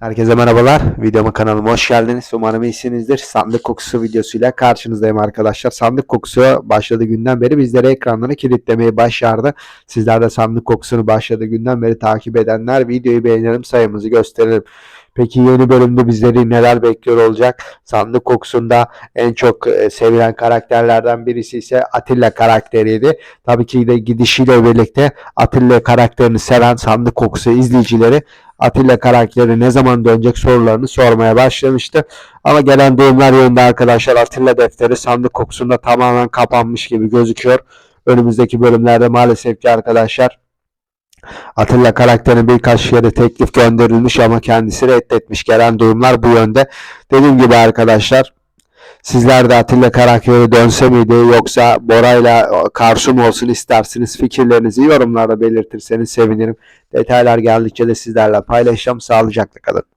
Herkese merhabalar. Videoma kanalıma hoş geldiniz. Umarım iyisinizdir. Sandık kokusu videosuyla karşınızdayım arkadaşlar. Sandık kokusu başladığı günden beri bizlere ekranları kilitlemeyi başardı. Sizler de sandık kokusunu başladığı günden beri takip edenler videoyu beğenelim sayımızı gösterelim. Peki yeni bölümde bizleri neler bekliyor olacak? Sandık kokusunda en çok e, sevilen karakterlerden birisi ise Atilla karakteriydi. Tabii ki de gidişiyle birlikte Atilla karakterini seven sandık kokusu izleyicileri Atilla karakteri ne zaman dönecek sorularını sormaya başlamıştı. Ama gelen durumlar yönünde arkadaşlar Atilla defteri sandık kokusunda tamamen kapanmış gibi gözüküyor. Önümüzdeki bölümlerde maalesef ki arkadaşlar Atilla karakterine birkaç kere teklif gönderilmiş ama kendisi reddetmiş. Gelen durumlar bu yönde. Dediğim gibi arkadaşlar Sizler de Atilla karakteri dönse miydi yoksa Bora'yla karşı mı olsun istersiniz fikirlerinizi yorumlarda belirtirseniz sevinirim. Detaylar geldikçe de sizlerle paylaşacağım. Sağlıcakla kalın.